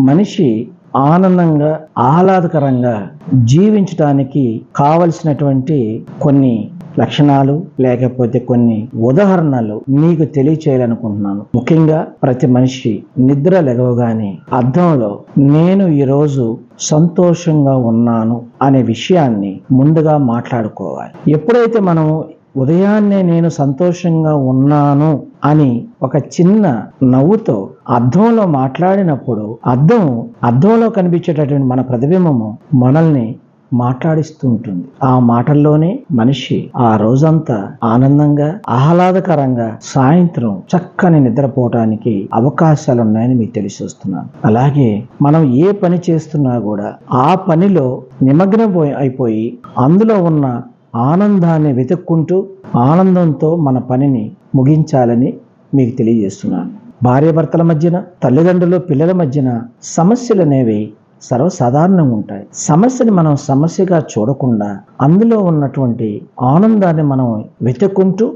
మనిషి ఆనందంగా ఆహ్లాదకరంగా జీవించటానికి కావలసినటువంటి కొన్ని లక్షణాలు లేకపోతే కొన్ని ఉదాహరణలు మీకు తెలియచేయాలనుకుంటున్నాను. ముఖ్యంగా ప్రతి మనిషి నిద్ర లెగవగానే అర్థంలో నేను ఈరోజు సంతోషంగా ఉన్నాను అనే విషయాన్ని ముందుగా మాట్లాడుకోవాలి. ఎప్పుడైతే మనం ఉదయాన్నే నేను సంతోషంగా ఉన్నాను అని ఒక చిన్న నవ్వుతో అర్థంలో మాట్లాడినప్పుడు అర్థం అర్థంలో కనిపించేటటువంటి మన ప్రతిబింబము మనల్ని మాట్లాడిస్తూ ఉంటుంది. ఆ మాటల్లోనే మనిషి ఆ రోజంతా ఆనందంగా ఆహ్లాదకరంగా సాయంత్రం చక్కని నిద్రపోవటానికి అవకాశాలు ఉన్నాయని మీకు తెలిసి వస్తున్నాను అలాగే మనం ఏ పని చేస్తున్నా కూడా ఆ పనిలో నిమగ్నపోయి అయిపోయి అందులో ఉన్న ఆనందాన్ని వెతుక్కుంటూ ఆనందంతో మన పనిని ముగించాలని మీకు తెలియజేస్తున్నాను. భార్యాభర్తల మధ్యన తల్లిదండ్రులు పిల్లల మధ్యన సమస్యలు అనేవి సర్వసాధారణంగా ఉంటాయి. సమస్యని మనం సమస్యగా చూడకుండా అందులో ఉన్నటువంటి ఆనందాన్ని మనం వెతుక్కుంటూ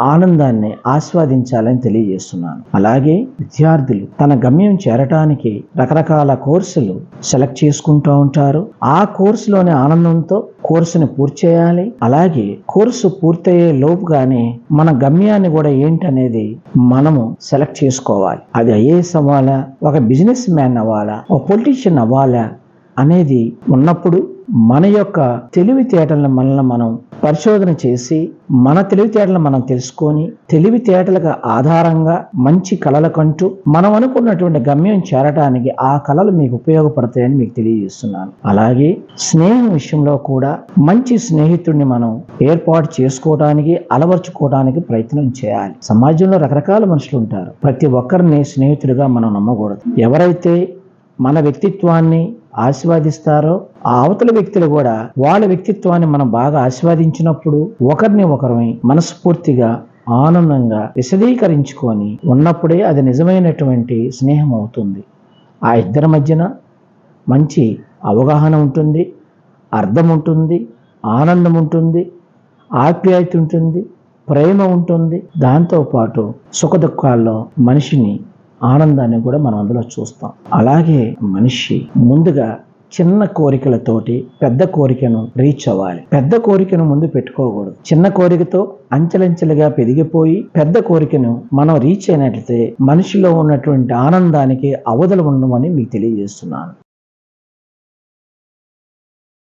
ఆనందాన్ని ఆస్వాదించాలని తెలియజేస్తున్నాను. అలాగే విద్యార్థులు తన గమ్యం చేరటానికి రకరకాల కోర్సులు సెలెక్ట్ చేసుకుంటూ ఉంటారు. ఆ కోర్సులోని ఆనందంతో కోర్సుని పూర్తి చేయాలి. అలాగే కోర్సు పూర్తయ్యే లోపుగానే మన గమ్యాన్ని కూడా ఏంటనేది మనము సెలెక్ట్ చేసుకోవాలి. అది ఐఏఎస్ అవ్వాలా? ఒక బిజినెస్ మ్యాన్ అవ్వాలా? ఒక పొలిటీషియన్ అవ్వాలా? అనేది ఉన్నప్పుడు మన యొక్క తెలివితేటలను మనల్ని మనం పరిశోధన చేసి మన తెలివితేటలను మనం తెలుసుకొని తెలివితేటలకు ఆధారంగా మంచి కళలకంటూ మనం అనుకున్నటువంటి గమ్యం చేరటానికి ఆ కళలు మీకు ఉపయోగపడతాయని మీకు తెలియజేస్తున్నాను. అలాగే స్నేహం విషయంలో కూడా మంచి స్నేహితుడిని మనం ఏర్పాటు చేసుకోవడానికి అలవర్చుకోవడానికి ప్రయత్నం చేయాలి. సమాజంలో రకరకాల మనుషులు ఉంటారు. ప్రతి ఒక్కరిని స్నేహితుడిగా మనం నమ్మకూడదు. ఎవరైతే మన వ్యక్తిత్వాన్ని ఆస్వాదిస్తారో ఆ అవతల వ్యక్తులు కూడా వాళ్ళ వ్యక్తిత్వాన్ని మనం బాగా ఆస్వాదించినప్పుడు ఒకరిని ఒకరిని మనస్ఫూర్తిగా ఆనందంగా విశదీకరించుకొని ఉన్నప్పుడే అది నిజమైనటువంటి స్నేహం అవుతుంది. ఆ ఇద్దరి మధ్యన మంచి అవగాహన ఉంటుంది అర్థం ఉంటుంది ఆనందం ఉంటుంది ఆప్యాయత ఉంటుంది ప్రేమ ఉంటుంది. దాంతోపాటు సుఖదుఖాల్లో మనిషిని ఆనందాన్ని కూడా మనం అందులో చూస్తాం. అలాగే మనిషి ముందుగా చిన్న కోరికలతోటి పెద్ద కోరికను రీచ్ అవ్వాలి. పెద్ద కోరికను ముందు పెట్టుకోకూడదు. చిన్న కోరికతో అంచెలంచెలుగా పెరిగిపోయి పెద్ద కోరికను మనం రీచ్ అయినట్లయితే మనిషిలో ఉన్నటువంటి ఆనందానికి అవధులు ఉండమని మీకు తెలియజేస్తున్నాను.